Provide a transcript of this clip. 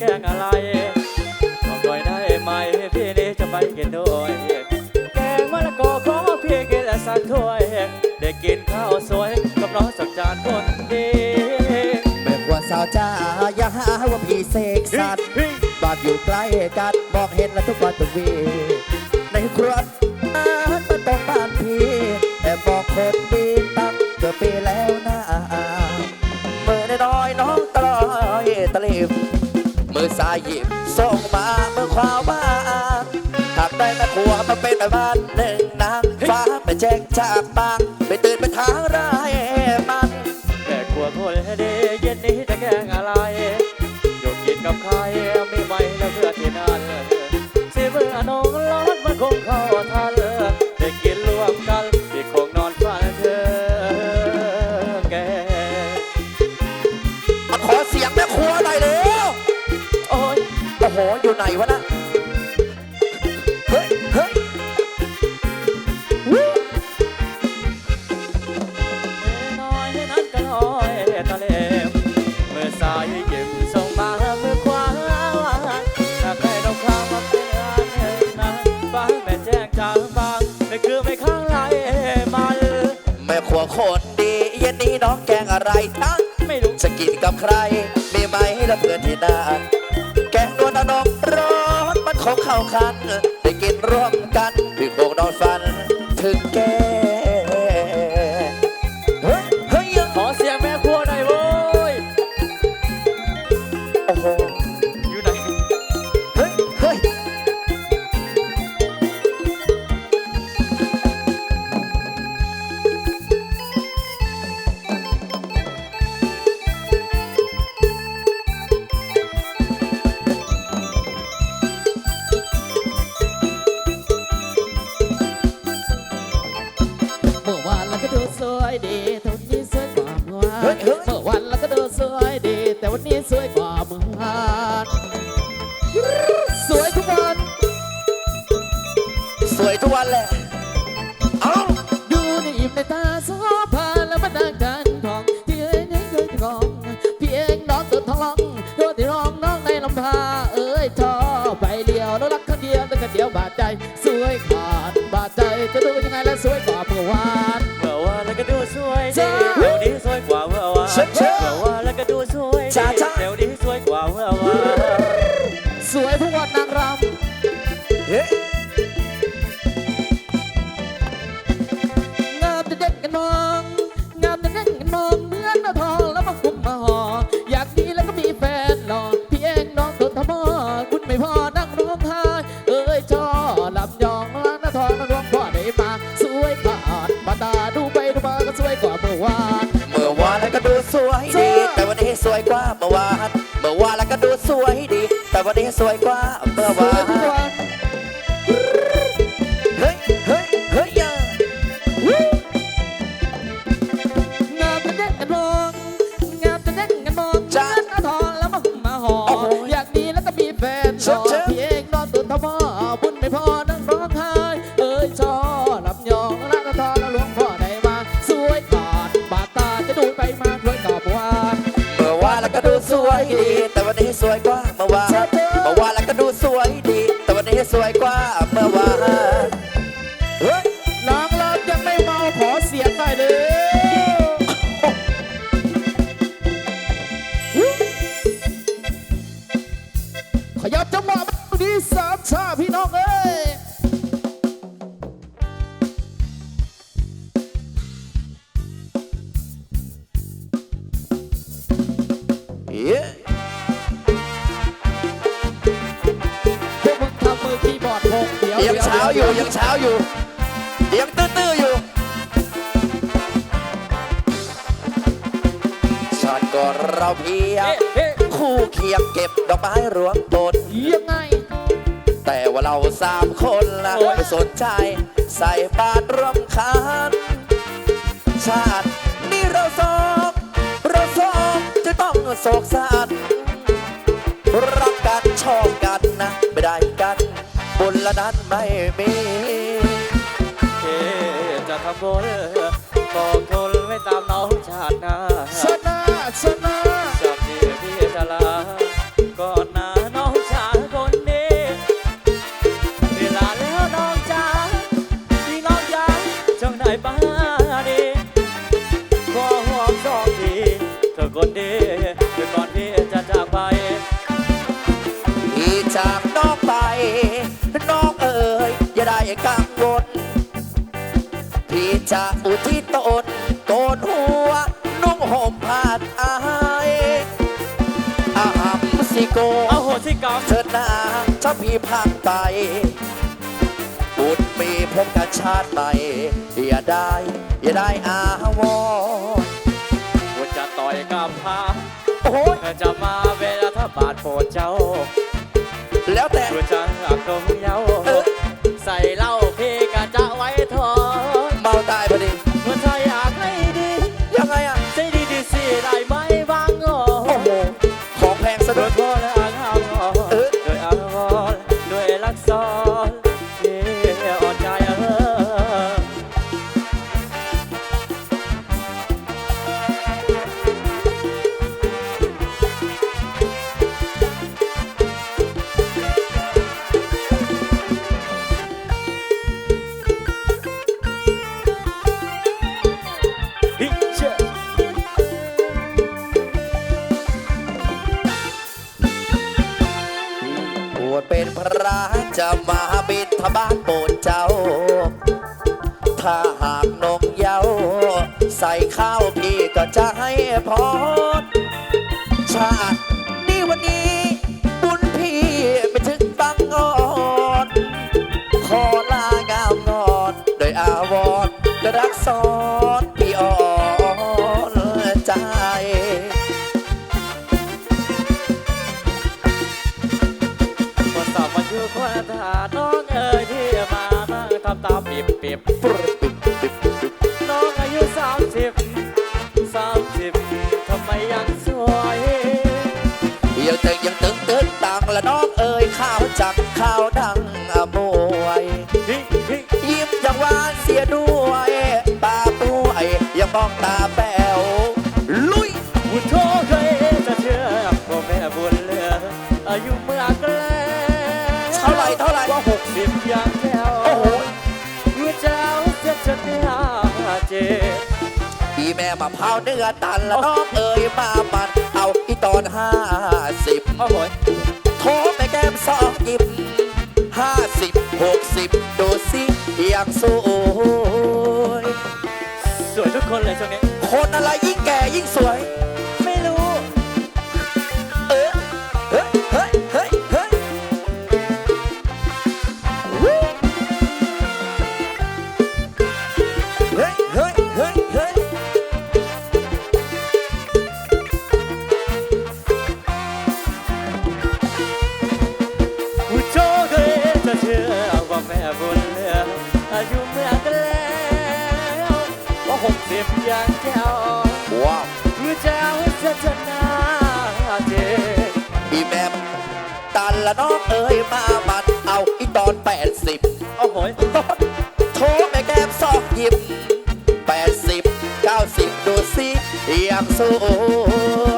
แกล้งอะไรบอกหน่อยได้ไหมพี่นี้จะไปกินด้วยแกงมะละกอขอพี่กินสักถ้วยได้กินข้าวสวยกับน้องสักจานคนดีแม่ควรสาวจ้าอย่าหาว่าพี่เสกสรรบ้านอยู่ใกล้กันมองเห็นแล้วทุกวันทุกวีในครัว ชาวบ้ามาหากได้แม่ครัวมาเป็นแม่บ้านหนึ่ ตะเลมมือซ้ายหยิบส่งมามือขวาถ้าใครต้องข้ามมาเป็นอันหนึ่งนะฟ้าแม่แจ้งจางบางไม่คือไม่ข้างไรมันแม่ครัวคนดีเย็นนี้น้องแกงอะไรนะไม่รู้จะกินกับใครมีไหมและเพื่อนที่นานแกงนวลนองร้อนมันของเข้าคันได้กินร่วมกันพี่คงนอนฝัน ถึงแก โวยทุกวันแหละ เอาดูในอิ่มในตาโซพาและมาดังดันทองที่เอ้ยนี่เคยกองเพียงน้องตื่นท้องร้องตัวที่ร้องน้องในลำพาเอ้ยชอบไปเดียวแล้วรักคนเดียวแต่คนเดียวบาดใจ สวยขาดบาดใจจะดูยังไงและสวยกว่าเมื่อวานเมื่อวาน ดูสวยดี แต่วันนี้สวยกว่าเมื่อวาน เมื่อวานแล้วก็ดูสวยดี แต่วันนี้สวยกว่าเมื่อวาน อวานเมื่อวานแล้วก็ดูสวยดี แต่วันนี้สวยกว่าเมื่อวานเฮ้ยนางเรายังไม่เมาขอเสียงหน่อยเลยขยับจังหวะมาดีสามชาพี่น้องเอ้ ยู่ยังเช้าอยู่ ยังตื้อๆอยู่ชาติก่อนเราเพียงเอ๊ะเอ๊ะคู่เคียงเก็บดอกไม้รวมตนยังไง แต่ว่าเราสามคนละโอ๊ยไม่สนใจ ใส่บาตรร่วมคันชาตินี้เราสองเราสองจะต้องโศกสันรั ละนั้นไม่มีเทจะทำบุญบอกทนไม่ตามน้องชาติหน้าชนะชนะจากที่พี่จะลาก่อนหน้า กังวลพี่จะอุทิศตนโกนหัวนุ่งห่มผ้าอายอาหัมสิโกเอาโหสิกรรมเถิดนาถ้าพี่พังไป บุญมีพบกันชาติใหม่อย่าได้ อย่าได้อาวรณ์กูจะต่อยกับพาโอ้ยจะมาเวลาถ้าบาดโปรดเจ้า แล้วแต่กูจะหักนม บิณฑบานโปรดเจ้า ถ้าหากนมเยาใส่ข้าวพี่ก็จะให้พรชาตินี้วันนี้ ปิบปิบปรึบปิบปิบปิบน้องอายุสามสิบสามสิบทำไมยังสวยยังตึงยังตึงตึงตังและน้องเอ่ยข้าวจักข้าวดังอมวยฮิฮิยิ้มอย่างหวานเสียด้วยตาป่วยยังมองตาแป๋วลุยบุญโทเคยจะเชื่อพ่อแม่บุญเหลืออายุเมื่อไกลเท่าไหร่เท่าไหร่ว่าหกสิบยัง แม่มาเผาเนื้อตันและน้องเอ่ยมามันเอาอีตอนห้าสิบโอ้โหโทรไปแก้มสองหยิบห้าสิบหกสิบดูสิยังสวยสวยทุกคนเลยช่วงนี้คนอะไรยิ่งแก่ยิ่งสวย ละน้องเอ๋ยมาบัดเอาอีตอนแปดสิบโอ้โหโทรไปแก้มซอกหยิบแปดสิบเก้าสิบดูสิยังสู้